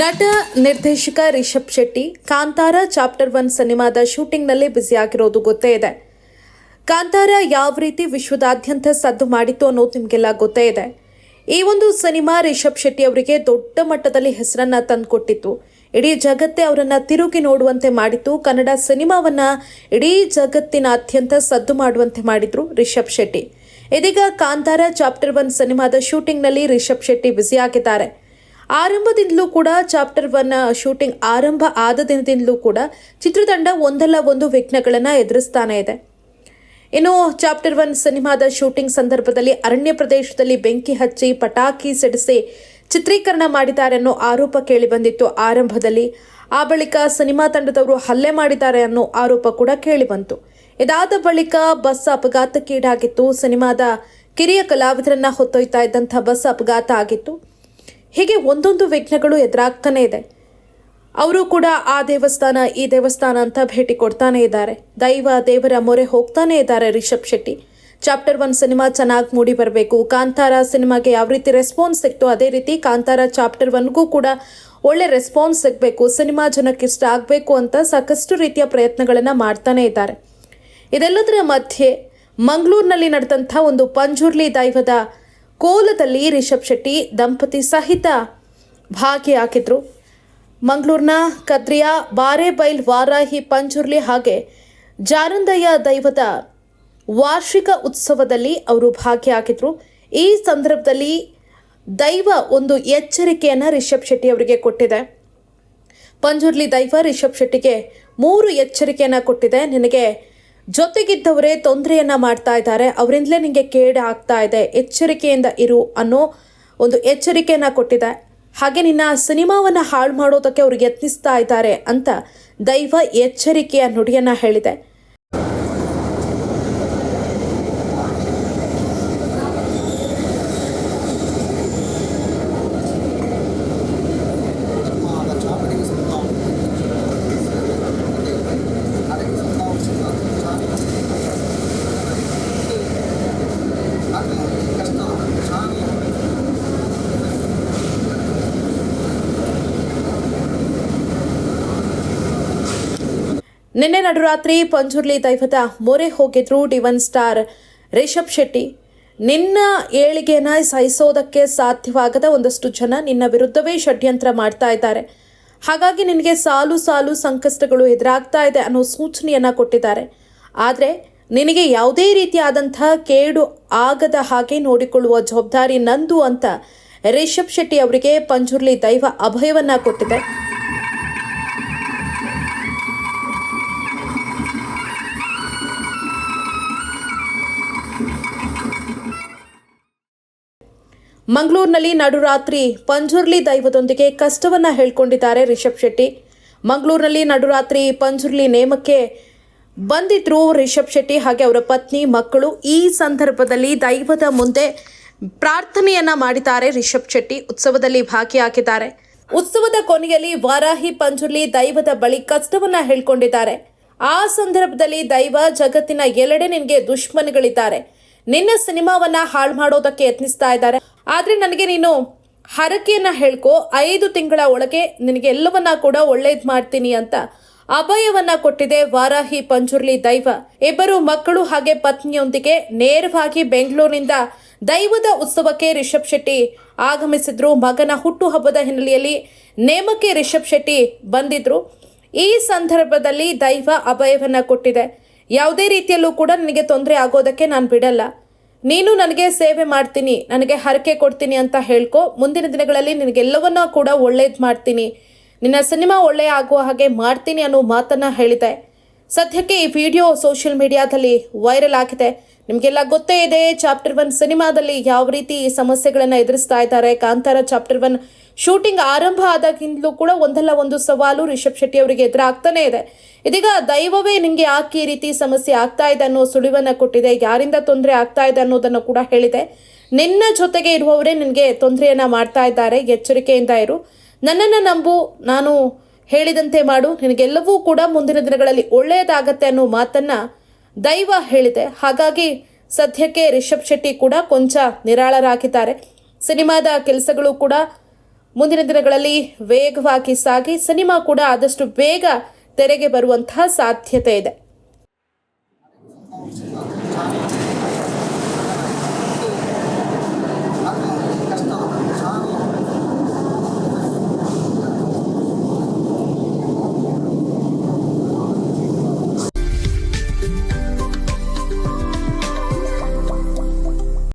ನಟ ನಿರ್ದೇಶಕ Rishab Shetty, Kantara chapter one ಸಿನಿಮಾದ ಶೂಟಿಂಗ್ನಲ್ಲಿ ಬ್ಯುಸಿಯಾಗಿರೋದು ಗೊತ್ತೇ ಇದೆ. ಕಾಂತಾರ ಯಾವ ರೀತಿ ವಿಶ್ವದಾದ್ಯಂತ ಸದ್ದು ಮಾಡಿತ್ತು ಅನ್ನೋದು ನಿಮಗೆಲ್ಲ ಗೊತ್ತೇ ಇದೆ. ಈ ಒಂದು ಸಿನಿಮಾ ರಿಷಬ್ ಶೆಟ್ಟಿ ಅವರಿಗೆ ದೊಡ್ಡ ಮಟ್ಟದಲ್ಲಿ ಹೆಸರನ್ನ ತಂದುಕೊಟ್ಟಿತ್ತು. ಇಡೀ ಜಗತ್ತೇ ಅವರನ್ನು ತಿರುಗಿ ನೋಡುವಂತೆ ಮಾಡಿತ್ತು. ಕನ್ನಡ ಸಿನಿಮಾವನ್ನ ಇಡೀ ಜಗತ್ತಿನಾದ್ಯಂತ ಸದ್ದು ಮಾಡುವಂತೆ ಮಾಡಿದ್ರು ರಿಷಬ್ ಶೆಟ್ಟಿ. ಇದೀಗ ಕಾಂತಾರ ಚಾಪ್ಟರ್ ಒನ್ ಸಿನಿಮಾದ ಶೂಟಿಂಗ್ನಲ್ಲಿ ರಿಷಬ್ ಶೆಟ್ಟಿ ಬ್ಯುಸಿಯಾಗಿದ್ದಾರೆ. ಆರಂಭದಿಂದಲೂ ಕೂಡ ಚಾಪ್ಟರ್ ಒನ್ ಶೂಟಿಂಗ್ ಆರಂಭ ಆದ ದಿನದಿಂದಲೂ ಕೂಡ ಚಿತ್ರತಂಡ ಒಂದಲ್ಲ ಒಂದು ವಿಘ್ನಗಳನ್ನು ಎದುರಿಸ್ತಾನೆ ಇದೆ. ಇನ್ನು ಚಾಪ್ಟರ್ ಒನ್ ಸಿನಿಮಾದ ಶೂಟಿಂಗ್ ಸಂದರ್ಭದಲ್ಲಿ ಅರಣ್ಯ ಪ್ರದೇಶದಲ್ಲಿ ಬೆಂಕಿ ಹಚ್ಚಿ ಪಟಾಕಿ ಸಿಡಿಸಿ ಚಿತ್ರೀಕರಣ ಮಾಡಿದ್ದಾರೆ ಅನ್ನೋ ಆರೋಪ ಕೇಳಿ ಬಂದಿತ್ತು ಆರಂಭದಲ್ಲಿ. ಆ ಬಳಿಕ ಸಿನಿಮಾ ತಂಡದವರು ಹಲ್ಲೆ ಮಾಡಿದ್ದಾರೆ ಅನ್ನೋ ಆರೋಪ ಕೂಡ ಕೇಳಿಬಂತು ಇದಾದ ಬಳಿಕ ಬಸ್ ಅಪಘಾತಕ್ಕೀಡಾಗಿತ್ತು. ಸಿನಿಮಾದ ಕಿರಿಯ ಕಲಾವಿದರನ್ನ ಹೊತ್ತೊಯ್ತಾ ಇದ್ದಂಥ ಬಸ್ ಅಪಘಾತ ಆಗಿತ್ತು. ಹೀಗೆ ಒಂದೊಂದು ವಿಘ್ನಗಳು ಎದುರಾಗ್ತಾನೆ ಇದೆ. ಅವರು ಕೂಡ ಆ ದೇವಸ್ಥಾನ, ಈ ದೇವಸ್ಥಾನ ಅಂತ ಭೇಟಿ ಕೊಡ್ತಾನೆ ಇದ್ದಾರೆ. ದೈವ ದೇವರ ಮೊರೆ ಹೋಗ್ತಾನೆ ಇದ್ದಾರೆ Rishab Shetty. Chapter one cinema ಚೆನ್ನಾಗಿ ಮೂಡಿ ಬರಬೇಕು. ಕಾಂತಾರ ಸಿನಿಮಾಗೆ ಯಾವ ರೀತಿ ರೆಸ್ಪಾನ್ಸ್ ಸಿಕ್ತೋ ಅದೇ ರೀತಿ ಕಾಂತಾರ ಚಾಪ್ಟರ್ ಒನ್ಗೂ ಕೂಡ ಒಳ್ಳೆ ರೆಸ್ಪಾನ್ಸ್ ಸಿಗಬೇಕು. ಸಿನಿಮಾ ಜನಕ್ಕೆ ಇಷ್ಟ ಆಗಬೇಕು ಅಂತ ಸಾಕಷ್ಟು ರೀತಿಯ ಪ್ರಯತ್ನಗಳನ್ನು ಮಾಡ್ತಾನೆ ಇದ್ದಾರೆ. ಇದೆಲ್ಲದರ ಮಧ್ಯೆ ಮಂಗಳೂರಿನಲ್ಲಿ ನಡೆದಂಥ ಒಂದು ಪಂಜುರ್ಲಿ ದೈವದ ಕೋಲದಲ್ಲಿ ರಿಷಬ್ ಶೆಟ್ಟಿ ದಂಪತಿ ಸಹಿತ ಭಾಗಿಯಾಗಿದ್ರು ಮಂಗಳೂರಿನ ಕದ್ರಿಯ ಬಾರೆಬೈಲ್ ವಾರಾಹಿ ಪಂಜುರ್ಲಿ ಹಾಗೆ ಜಾರಂದಯ್ಯ ದೈವದ ವಾರ್ಷಿಕ ಉತ್ಸವದಲ್ಲಿ ಅವರು ಭಾಗಿಯಾಗಿದ್ರು ಈ ಸಂದರ್ಭದಲ್ಲಿ ದೈವ ಒಂದು ಎಚ್ಚರಿಕೆಯನ್ನು ರಿಷಬ್ ಶೆಟ್ಟಿ ಅವರಿಗೆ ಕೊಟ್ಟಿದೆ. ಪಂಜುರ್ಲಿ ದೈವ ರಿಷಬ್ ಶೆಟ್ಟಿಗೆ ಮೂರು ಎಚ್ಚರಿಕೆಯನ್ನು ಕೊಟ್ಟಿದೆ. ನಿನಗೆ ಜೊತೆಗಿದ್ದವರೇ ತೊಂದರೆಯನ್ನ ಮಾಡ್ತಾ ಇದ್ದಾರೆ. ಅವರಿಂದಲೇ ನಿಮಗೆ ಕೇಡ ಆಗ್ತಾ ಇದೆ. ಎಚ್ಚರಿಕೆಯಿಂದ ಇರು ಅನ್ನೋ ಒಂದು ಎಚ್ಚರಿಕೆಯನ್ನ ಕೊಟ್ಟಿದೆ. ಹಾಗೆ ನಿನ್ನ ಸಿನಿಮಾವನ್ನು ಹಾಳು ಮಾಡೋದಕ್ಕೆ ಅವ್ರು ಯತ್ನಿಸ್ತಾ ಇದ್ದಾರೆ ಅಂತ ದೈವ ಎಚ್ಚರಿಕೆಯ ನುಡಿಯನ್ನ ಹೇಳಿದೆ. ನಿನ್ನೆ ನಡುರಾತ್ರಿ ಪಂಜುರ್ಲಿ ದೈವದ ಮೊರೆ ಹೋಗಿದ್ರು ಡಿವನ್ ಸ್ಟಾರ್ ರಿಷಬ್ ಶೆಟ್ಟಿ. ನಿನ್ನ ಏಳಿಗೆನ ಸಹಿಸೋದಕ್ಕೆ ಸಾಧ್ಯವಾಗದ ಒಂದಷ್ಟು ಜನ ನಿನ್ನ ವಿರುದ್ಧವೇ ಷಡ್ಯಂತ್ರ ಮಾಡ್ತಾ ಇದ್ದಾರೆ. ಹಾಗಾಗಿ ನಿನಗೆ ಸಾಲು ಸಾಲು ಸಂಕಷ್ಟಗಳು ಎದುರಾಗ್ತಾ ಇದೆ ಅನ್ನೋ ಸೂಚನೆಯನ್ನ ಕೊಟ್ಟಿದ್ದಾರೆ. ಆದರೆ ನಿನಗೆ ಯಾವುದೇ ರೀತಿಯಾದಂಥ ಕೇಡು ಆಗದ ಹಾಗೆ ನೋಡಿಕೊಳ್ಳುವ ಜವಾಬ್ದಾರಿ ನಂದು ಅಂತ ರಿಷಬ್ ಶೆಟ್ಟಿ ಅವರಿಗೆ ಪಂಜುರ್ಲಿ ದೈವ ಅಭಯವನ್ನ ಕೊಟ್ಟಿದೆ. ಮಂಗಳೂರಿನಲ್ಲಿ ನಡುರಾತ್ರಿ ಪಂಜುರ್ಲಿ ದೈವದೊಂದಿಗೆ ಕಷ್ಟವನ್ನ ಹೇಳ್ಕೊಂಡಿದ್ದಾರೆ ರಿಷಬ್ ಶೆಟ್ಟಿ. ಮಂಗಳೂರಿನಲ್ಲಿ ನಡುರಾತ್ರಿ ಪಂಜುರ್ಲಿ ನೇಮಕ್ಕೆ ಬಂದಿದ್ರು ರಿಷಬ್ ಶೆಟ್ಟಿ ಹಾಗೆ ಅವರ ಪತ್ನಿ, ಮಕ್ಕಳು. ಈ ಸಂದರ್ಭದಲ್ಲಿ ದೈವದ ಮುಂದೆ ಪ್ರಾರ್ಥನೆಯನ್ನ ಮಾಡಿದ್ದಾರೆ ರಿಷಬ್ ಶೆಟ್ಟಿ. ಉತ್ಸವದಲ್ಲಿ ಭಾಗಿಯಾಗಿದ್ದಾರೆ. ಉತ್ಸವದ ಕೊನೆಯಲ್ಲಿ ವಾರಾಹಿ ಪಂಜುರ್ಲಿ ದೈವದ ಬಳಿ ಕಷ್ಟವನ್ನ ಹೇಳ್ಕೊಂಡಿದ್ದಾರೆ. ಆ ಸಂದರ್ಭದಲ್ಲಿ ದೈವ ಜಗತ್ತಿನ ಎಲ್ಲೆಡೆ ನಿನಗೆ ದುಶ್ಮನಗಳಿದ್ದಾರೆ. ನಿನ್ನ ಸಿನಿಮಾವನ್ನ ಹಾಳು ಮಾಡೋದಕ್ಕೆ ಯತ್ನಿಸ್ತಾ ಇದ್ದಾರೆ. ಆದ್ರೆ ನನಗೆ ನೀನು ಹರಕೆಯನ್ನು ಹೇಳ್ಕೊ, ಐದು ತಿಂಗಳ ಒಳಗೆ ನಿನಗೆ ಎಲ್ಲವನ್ನ ಕೂಡ ಒಳ್ಳೇದು ಮಾಡ್ತೀನಿ ಅಂತ ಅಭಯವನ್ನ ಕೊಟ್ಟಿದೆ ವಾರಾಹಿ ಪಂಜುರ್ಲಿ ದೈವ. ಇಬ್ಬರು ಮಕ್ಕಳು ಹಾಗೆ ಪತ್ನಿಯೊಂದಿಗೆ ನೇರವಾಗಿ ಬೆಂಗಳೂರಿನಿಂದ ದೈವದ ಉತ್ಸವಕ್ಕೆ ರಿಷಬ್ ಶೆಟ್ಟಿ ಆಗಮಿಸಿದ್ರು. ಮಗನ ಹುಟ್ಟುಹಬ್ಬದ ಹಿನ್ನೆಲೆಯಲ್ಲಿ ನೇಮಕ್ಕೆ ರಿಷಬ್ ಶೆಟ್ಟಿ ಬಂದಿದ್ರು. ಈ ಸಂದರ್ಭದಲ್ಲಿ ದೈವ ಅಭಯವನ್ನ ಕೊಟ್ಟಿದೆ. ಯಾವುದೇ ರೀತಿಯಲ್ಲೂ ಕೂಡ ನನಗೆ ತೊಂದರೆ ಆಗೋದಕ್ಕೆ ನಾನು ಬಿಡಲ್ಲ. ನೀನು ನನಗೆ ಸೇವೆ ಮಾಡ್ತೀನಿ, ನನಗೆ ಹರಕೆ ಕೊಡ್ತೀನಿ ಅಂತ ಹೇಳ್ಕೊ, ಮುಂದಿನ ದಿನಗಳಲ್ಲಿ ನಿನಗೆಲ್ಲವನ್ನ ಕೂಡ ಒಳ್ಳೇದು ಮಾಡ್ತೀನಿ. ನಿನ್ನ ಸಿನಿಮಾ ಒಳ್ಳೆಯ ಆಗುವ ಹಾಗೆ ಮಾಡ್ತೀನಿ ಅನ್ನೋ ಮಾತನ್ನ ಹೇಳಿದೆ. ಸದ್ಯಕ್ಕೆ ಈ ವಿಡಿಯೋ ಸೋಷಿಯಲ್ ಮೀಡಿಯಾದಲ್ಲಿ ವೈರಲ್ ಆಗಿದೆ. ನಿಮಗೆಲ್ಲ ಗೊತ್ತೇ ಇದೆ, ಚಾಪ್ಟರ್ ಒನ್ ಸಿನಿಮಾದಲ್ಲಿ ಯಾವ ರೀತಿ ಸಮಸ್ಯೆಗಳನ್ನು ಎದುರಿಸ್ತಾ ಇದ್ದಾರೆ. ಕಾಂತಾರ ಚಾಪ್ಟರ್ ಒನ್ ಶೂಟಿಂಗ್ ಆರಂಭ ಆದಾಗಿಂದಲೂ ಕೂಡ ಒಂದಲ್ಲ ಒಂದು ಸವಾಲು ರಿಷಬ್ ಶೆಟ್ಟಿ ಅವರಿಗೆ ಎದುರಾಗ್ತಾನೆ ಇದೆ. ಇದೀಗ ದೈವವೇ ನಿಮಗೆ ಯಾಕೆ ಈ ರೀತಿ ಸಮಸ್ಯೆ ಆಗ್ತಾ ಇದೆ ಅನ್ನೋ ಸುಳಿವನ್ನ ಕೊಟ್ಟಿದೆ. ಯಾರಿಂದ ತೊಂದರೆ ಆಗ್ತಾ ಇದೆ ಅನ್ನೋದನ್ನು ಕೂಡ ಹೇಳಿದೆ. ನಿನ್ನ ಜೊತೆಗೆ ಇರುವವರೇ ನಿನಗೆ ತೊಂದರೆಯನ್ನ ಮಾಡ್ತಾ ಇದ್ದಾರೆ. ಎಚ್ಚರಿಕೆಯಿಂದ ಇರು. ನನ್ನನ್ನು ನಂಬು. ನಾನು ಹೇಳಿದಂತೆ ಮಾಡು. ನಿನಗೆಲ್ಲವೂ ಕೂಡ ಮುಂದಿನ ದಿನಗಳಲ್ಲಿ ಒಳ್ಳೆಯದಾಗತ್ತೆ ಅನ್ನೋ ಮಾತನ್ನ ದೈವ ಹೇಳಿದೆ. ಹಾಗಾಗಿ ಸದ್ಯಕ್ಕೆ ರಿಷಬ್ ಶೆಟ್ಟಿ ಕೂಡ ಕೊಂಚ ನಿರಾಳರಾಗಿದ್ದಾರೆ. ಸಿನಿಮಾದ ಕೆಲಸಗಳು ಕೂಡ ಮುಂದಿನ ದಿನಗಳಲ್ಲಿ ವೇಗವಾಗಿ ಸಾಗಿ ಸಿನಿಮಾ ಕೂಡ ಆದಷ್ಟು ಬೇಗ ತೆರೆಗೆ ಬರುವಂತಹ ಸಾಧ್ಯತೆ ಇದೆ.